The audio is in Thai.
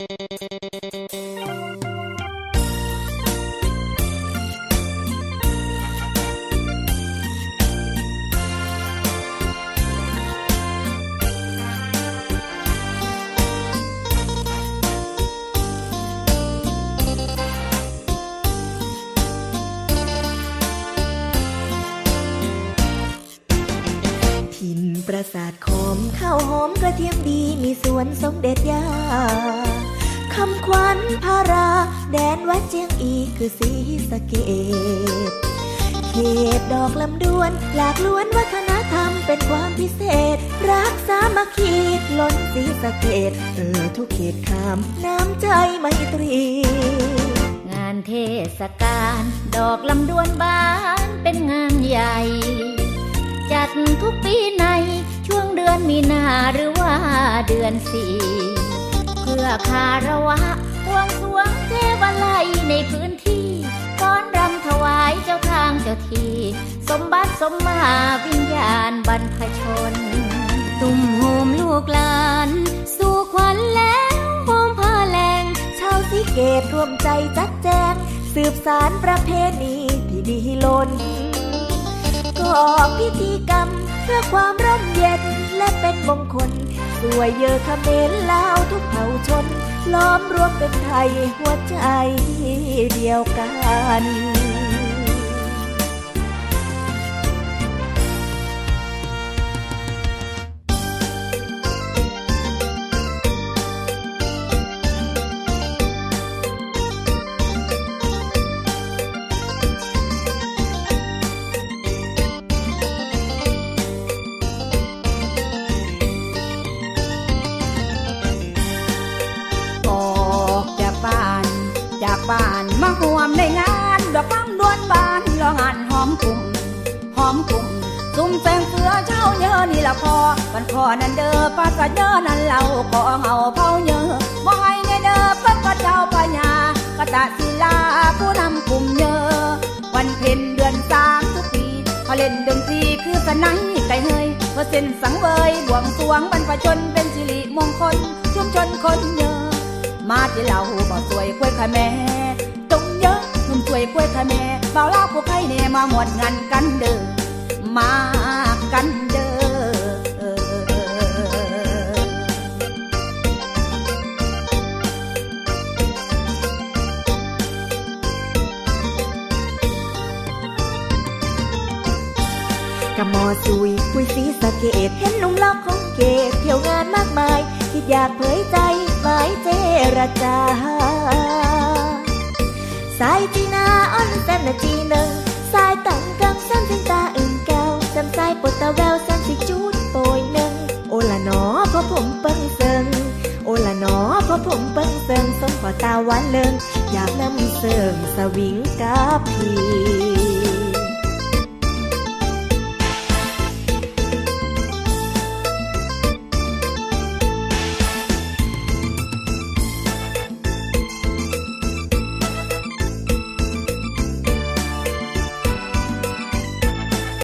ถิ่นประสาทขอมข้าวหอมกระเทียมดีมีสวนสมเด็จย่า คำขวัญพารา แดนวัดเจียงอีคือสีสะเกตเขตดอกลำดวน หลากล้วนวัฒนธรรมเป็นความพิเศษ รักสามัคคีล้นสีสะเกตเออทุกเขตขามน้ำใจไมตรี งานเทศกาลดอกลำดวนบานเป็นงานใหญ่ จัดทุกปีในช่วงเดือนมีนาหรือว่าเดือนสี่ พื่อคารวะวงสวงเทวไลในพื้นที่ก้อนรำถวายเจ้าทางเจ้าทีสมบัติสมมาวิญญาณบรรพชน ตุ่มโฮมลูกหลาน สู่ขวัญแล้วโฮมผ้าแรงชาวสีเกตรวมใจจัดแจง สืบสารประเพณีที่ดีล้นก่อพิธีกรรมเพื่อความร่มเย็นและเป็นมงคล สวยเยอะเขมรลาวทุกเผ่าชน ล้อมรวมเป็นไทยหัวใจเดียวกัน มาห่วมในงานดอกฟังดวนบานรองานหอมกลุ่มหอมกลุ่มซุ่มแสงเสือเช้าเยอะนี่ละพอวันพอนั่นเด้อป้าก็เยอะนั่นเราก็เฮาเผาเยอะบ่ให้ในเด้อเพิ่นก็เจ้าพญญากะตะศิลาผู้นำกลุ่มเยอะวันเพ็ญเดือนสามทุกปีเขาเล่นดนตรีคือสนัยไก่เฮยเพื่อเส้นสังเวยบวงสวงบรรพชนเป็นสิริมงคลชุมชนคนเยอะมาที่เราบ่สวยกล้วยค่ะแม่ สวยกล้วยค่ะแม่เบาเล่าผู้ใครเน่มาหมดงานกันเด้อมากันเด้อกับมอซุยคุยสีสะเกตเห็นหนุ่มล็อกของเกตเที่ยวงานมากมายคิดอยากเผยใจหมายเจรจาสายจีนาอ้อนแซมนาจีหนึ่ง สายตังกังซ้ำสิงตาอึ่งเกาจำสายปดตะแววซ้ำสิจูดโปยหนึ่งโอละหนอเพราะผมเปิ้งเซิงโอละหนอเพราะผมเปิ้งเซิงสมขอตาหว